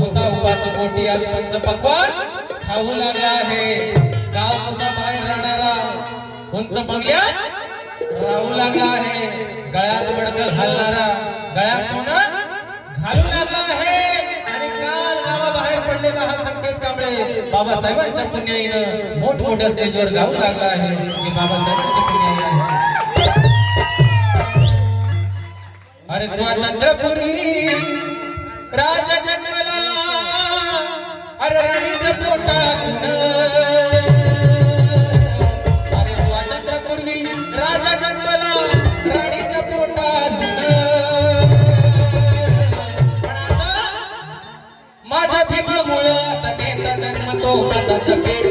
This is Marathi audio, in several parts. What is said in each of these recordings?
बाबाच पोटी आज पंच पक्वान खाऊ लागला आहे. गाव कसा बाहेर राहणारा उंच बंगल्यात? राहू लागला आहे. गळ्यात मडक घालणारा गळ्यात सोनं घालू लागला आहे. आणि काल गावाबाहेर पडलेला हा संकेत कांबळे बाबासाहेबांच्या पुण्याईनं मोठमोठ्या स्टेजवर गाऊ लागला आहे. मी बाबासाहेबांच्या पुण्याई आहे. अरे स्वातंत्र्यपूर्वी राजा जन्म माझ्या भीमामुळं आता नेता जन्मतो माताच्या पेटी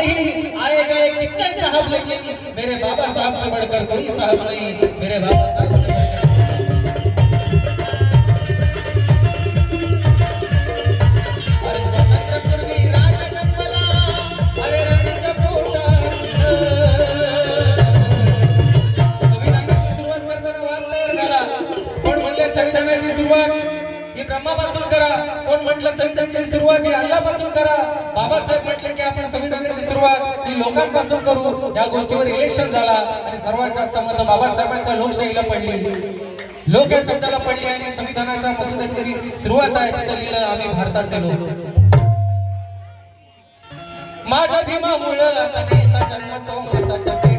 नहीं आए गए कितने साहब लेकिन मेरे बाबा साहब से बढ़कर कोई साहब नहीं मेरे बाबा साहब ही ब्रह्मापासून करा. कोण म्हटलं संविधानाची सुरुवात ही अल्लापासून करा. बाबासाहेब म्हटले की आपण संविधानाची सुरुवात ही लोकांपासून करू. या गोष्टीवर इलेक्शन झाला आणि सर्वात जास्त मत बाबासाहेबांच्या लोकशाहीला पडली. लोक या शब्दाला पडली आणि संविधानाच्या मसुद्याची जी सुरुवात आहे तिथं लिहिलं आम्ही भारताचे लोक. माझ्या भीमामुळं आता देशा जन्मतो माताच्या पेटी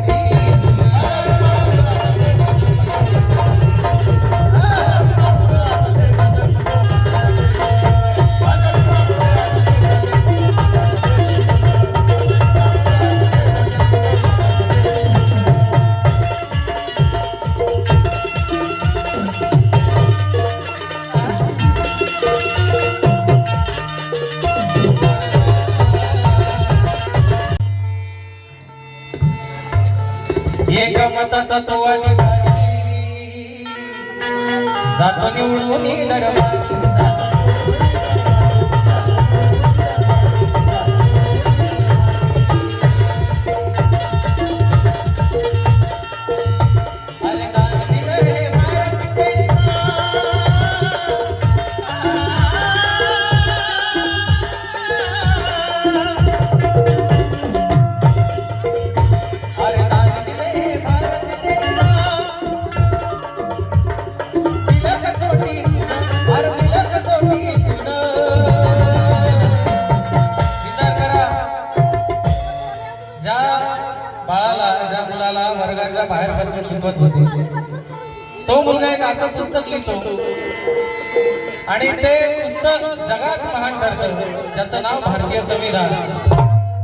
एका मताचा तो जातो निवडून दरबारी वर्गाच्या बाहेर बसून शिकवत होते. तो मुलगा एक असं पुस्तक लिहितो. आणि ते पुस्तक जगात महान ठरतं. ज्याचं नाव भारतीय संविधान.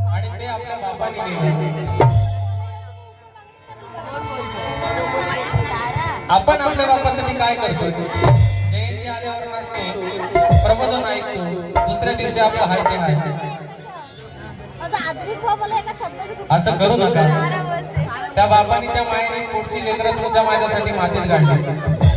आणि ते आपल्या बापाने लिहिलं. आपण आपल्या बापासाठी काय करतो जयंती आल्यावर नाचतो प्रबोधन ऐकतो. दुसऱ्या दिवशी आपलं हाय ते हाय. असं करू नका. त्या बापाने त्या मायेने पुढची लेकरं तुमच्या माझ्यासाठी मातीत काढली